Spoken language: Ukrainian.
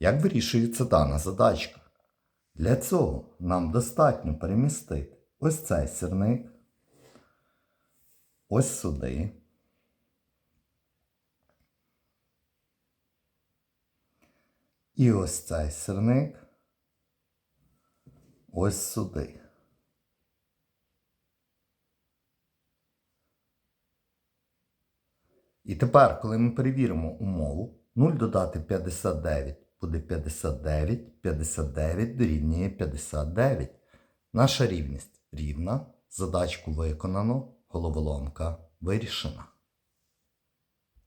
Як вирішується дана задачка? Для цього нам достатньо перемістити ось цей сірник, ось сюди. І ось цей сірник ось сюди. І тепер, коли ми перевіримо умову, 0 додати 59 буде 59, 59 дорівнює 59. Наша рівність рівна, задачку виконано, головоломка вирішена.